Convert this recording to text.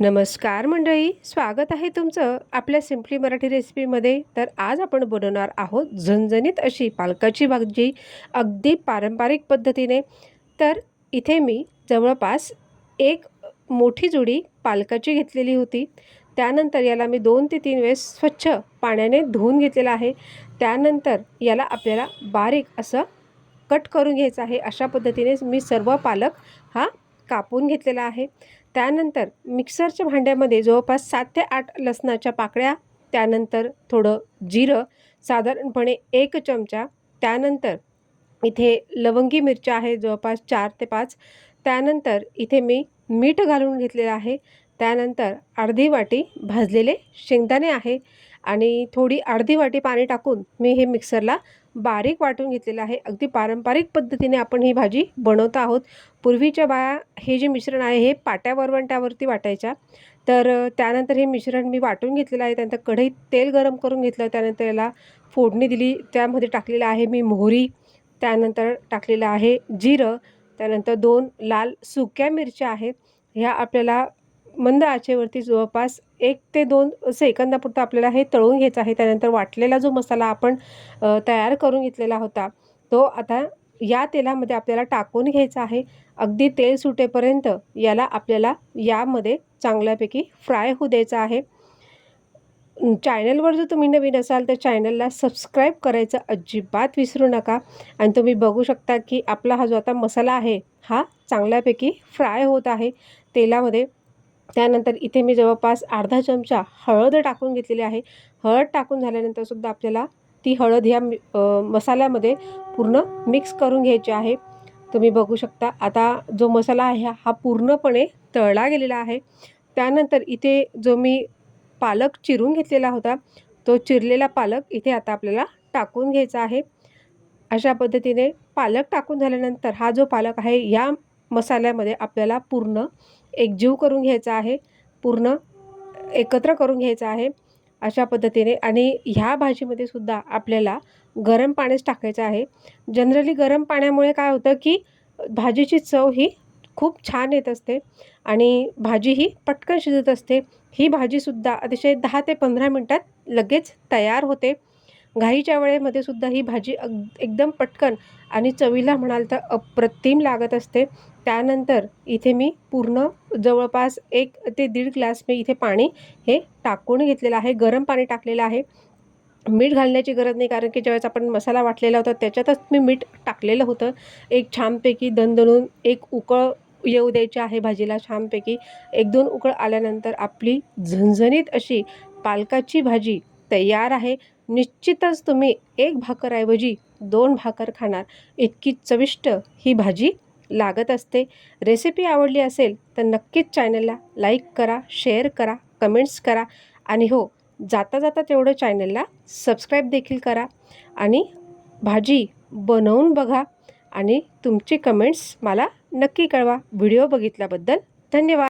नमस्कार मंडळी स्वागत आहे तुमचं आपल्या सिम्पली मराठी रेसिपीमध्ये तर आज आपण बनवणार आहोत झणझणीत अशी पालकाची भाजी अगदी पारंपरिक पद्धतीने. तर इथे मी जवळपास एक मोठी जुडी पालकाची घेतलेली होती. त्यानंतर याला मी दोन ते तीन वेळेस स्वच्छ पाण्याने धुवून घेतलेलं आहे. त्यानंतर याला आपल्याला बारीक असं कट करून घ्यायचं आहे. अशा पद्धतीने मी सर्व पालक हा कापून घेतलेला आहे. त्यानंतर मिक्सरच्या भांड्यामध्ये जवळपास सात ते आठ लसणाच्या पाकळ्या त्यानंतर थोडं जिरं साधारणपणे एक चमचा त्यानंतर इथे लवंगी मिरच्या आहे जवळपास चार ते पाच. त्यानंतर इथे मी मीठ घालून घेतलेलं आहे. त्यानंतर अर्धी वाटी भाजलेले शेंगदाणे आहे आणि थोडी अर्धी वाटी पाणी टाकून मी हे मिक्सरला बारीक वाटून घेतलेलं आहे. अगदी पारंपरिक पद्धतीने आपण ही भाजी बनवत आहोत. पूर्वीच्या बाया हे जे मिश्रण आहे हे पाट्या वरवंट्यावरती वाटायच्या. तर त्यानंतर हे मिश्रण मी वाटून घेतलेलं आहे. त्यानंतर कढईत तेल गरम करून घेतलं. त्यानंतर याला फोडणी दिली. त्यामध्ये टाकलेलं आहे मी मोहरी. त्यानंतर टाकलेलं आहे जिरं. त्यानंतर दोन लाल सुक्या मिरच्या आहेत. ह्या आपल्याला मंद आचेवरती जवळपास एक ते दोन सेकंदापुरतं आपल्याला हे तळून घ्यायचं आहे. त्यानंतर वाटलेला जो मसाला आपण तयार करून घेतलेला होता तो आता या तेलामध्ये आपल्याला टाकून घ्यायचा आहे. अगदी तेल सुटेपर्यंत याला आपल्याला यामध्ये चांगल्यापैकी फ्राय होऊ द्यायचा आहे. चॅनलवर जर तुम्ही नवीन असाल तर चॅनलला सबस्क्राईब करायचं अजिबात विसरू नका. आणि तुम्ही बघू शकता की आपला हा जो आता मसाला आहे हा चांगल्यापैकी फ्राय होत आहे. तेलामध्ये त्यानंतर इथे मी जवळपास अर्धा चमचा हळद टाकून घेतलेली आहे. हळद टाकून झाल्यानंतरसुद्धा आपल्याला ती हळद ह्या मसाल्यामध्ये पूर्ण मिक्स करून घ्यायची आहे. तुम्ही बघू शकता आता जो मसाला आहे हा पूर्णपणे तळला गेलेला आहे. त्यानंतर इथे जो मी पालक चिरून घेतलेला होता तो चिरलेला पालक इथे आता आपल्याला टाकून घ्यायचा आहे. अशा पद्धतीने पालक टाकून झाल्यानंतर हा जो पालक आहे या मसाल्यामध्ये आपल्याला पूर्ण एकजीव करून घ्यायचा आहे पूर्ण एकत्र करून घ्यायचा आहे अशा पद्धतीने. आणि ह्या भाजीमध्ये सुद्धा आपल्याला गरम पाणीच टाकायचं आहे. जनरली गरम पाण्यामुळे काय होतं की भाजीची चव ही खूप छान येत असते आणि भाजी ही पटकन शिजत असते. ही भाजीसुद्धा अतिशय दहा ते पंधरा मिनटात लगेच तयार होते. घाईच्या वेळेमध्ये सुद्धा ही भाजी अग एकदम पटकन आणि चवीला म्हणाल तर अप्रतिम लागत असते. त्यानंतर इथे मी पूर्ण जवळपास एक ते दीड ग्लास मी इथे पाणी हे टाकून घेतलेलं आहे. गरम पाणी टाकलेलं आहे. मीठ घालण्याची गरज नाही कारण की ज्यावेळेस आपण मसाला वाटलेला होता त्याच्यातच मी मीठ टाकलेलं होतं. एक छानपैकी दणदणून एक उकळ येऊ द्यायची आहे भाजीला छानपैकी. एक दोन उकळ आल्यानंतर आपली झणझणीत अशी पालकाची भाजी तयार आहे. निश्चितच तुम्ही एक भाकरऐवजी दोन भाकर खाणार. इतकी चविष्ट ही भाजी लागत असते. रेसिपी आवडली असेल तर नक्कीच चॅनलला लाईक करा शेअर करा कमेंट्स करा आणि हो जाता जाता तेवढं चॅनलला सबस्क्राईब देखील करा आणि भाजी बनवून बघा आणि तुमचे कमेंट्स मला नक्की कळवा. व्हिडिओ बघितल्याबद्दल धन्यवाद.